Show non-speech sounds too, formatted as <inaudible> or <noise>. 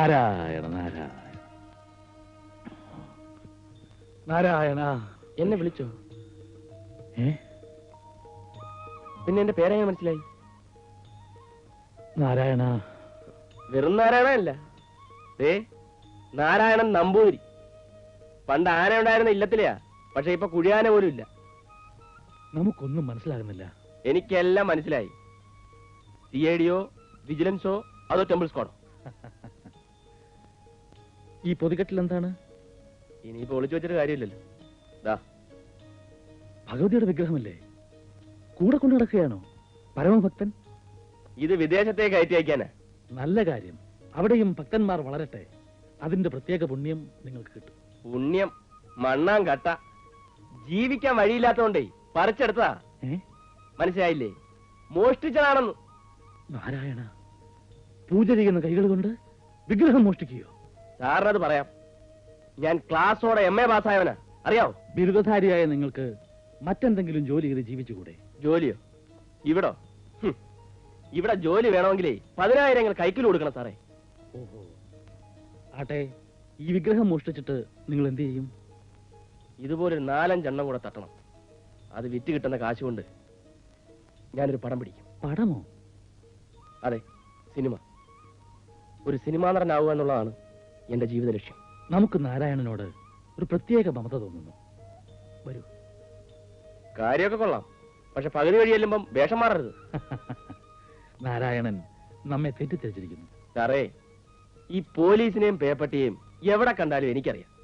നാരായണ നാരായണ. നാരായണ എന്നെ വിളിച്ചോ? പിന്നെ എന്റെ പേരെങ്ങനെ മനസ്സിലായി? നാരായണ. വെറും നാരായണ അല്ല ഏ നാരായണൻ നമ്പൂതിരി. പണ്ട് ആന ഉണ്ടായിരുന്ന ഇല്ലത്തിലെയാ പക്ഷെ ഇപ്പൊ കുഴിയാന പോലും ഇല്ല. നമുക്കൊന്നും മനസ്സിലാകുന്നില്ല. എനിക്കെല്ലാം മനസ്സിലായി. സി ഐ ഡിയോ വിജിലൻസോ അതോ ടെമ്പിൾ സ്ക്വാഡോ? <laughs> ഈ പൊതികെട്ടിൽ എന്താണ്? ഇനിയിപ്പോ ഒളിച്ചു വെച്ചിട്ട് കാര്യമില്ലല്ലോ. ദാ. ഭഗവതിയുടെ വിഗ്രഹമല്ലേ? കൂടെ കൊണ്ടു നടക്കുകയാണോ? പരമഭക്തൻ? ഇത് വിദേശത്തേക്ക് കയറ്റി അയക്കാനാ. നല്ല കാര്യം. അവിടെയും ഭക്തന്മാർ വളരട്ടെ. അതിന്റെ പ്രത്യേക പുണ്യം നിങ്ങൾക്ക് കിട്ടും. പുണ്യം മണ്ണാം കട്ട. ജീവിക്കാൻ വഴിയില്ലാത്തോണ്ടേ പറിച്ചെടുത്തതാ. ഏ? മനസ്സിലായില്ലേ? മോഷ്ടിച്ചതാണെന്ന്. നാരായണ പൂജ ചെയ്യുന്ന കൈകൾ കൊണ്ട് വിഗ്രഹം മോഷ്ടിക്കുകയോ? സാറിനത് പറയാം. ഞാൻ ക്ലാസ്സോടെ എം എ പാസ്സായവനാ. അറിയാവോ? ബിരുദധാരിയായ നിങ്ങൾക്ക് മറ്റെന്തെങ്കിലും ജോലി ചെയ്ത് ജീവിച്ചുകൂടെ? ജോലിയോ? ഇവിടോ? ഹും. ഇവിടെ ജോലി വേണമെങ്കിലേ പതിനായിരങ്ങൾ കൈക്കിൽ കൊടുക്കണം സാറേ. ഓഹോ. ആട്ടെ ഈ വിഗ്രഹം മോഷ്ടിച്ചിട്ട് നിങ്ങൾ എന്ത് ചെയ്യും? ഇതുപോലൊരു നാലഞ്ചെണ്ണം കൂടെ തട്ടണം. അത് വിറ്റ് കിട്ടുന്ന കാശ് കൊണ്ട് ഞാനൊരു പടം പിടിക്കും. പടമോ? അതെ സിനിമ. ഒരു സിനിമാ നടനാവുക എന്നുള്ളതാണ് എന്റെ ജീവിത ലക്ഷ്യം നമുക്ക് നാരായണനോട് ഒരു പ്രത്യേക മമത തോന്നുന്നു. വരൂ. കാര്യമൊക്കെ കൊള്ളാം. പക്ഷെ പകുതി വഴി ചെല്ലുമ്പം വേഷം മാറരുത്. <laughs> നാരായണൻ നമ്മെ തെറ്റിദ്ധരിച്ചിരിക്കുന്നു. സാറേ ഈ പോലീസിനെയും പേപ്പട്ടിയെയും എവിടെ കണ്ടാലും എനിക്കറിയാം.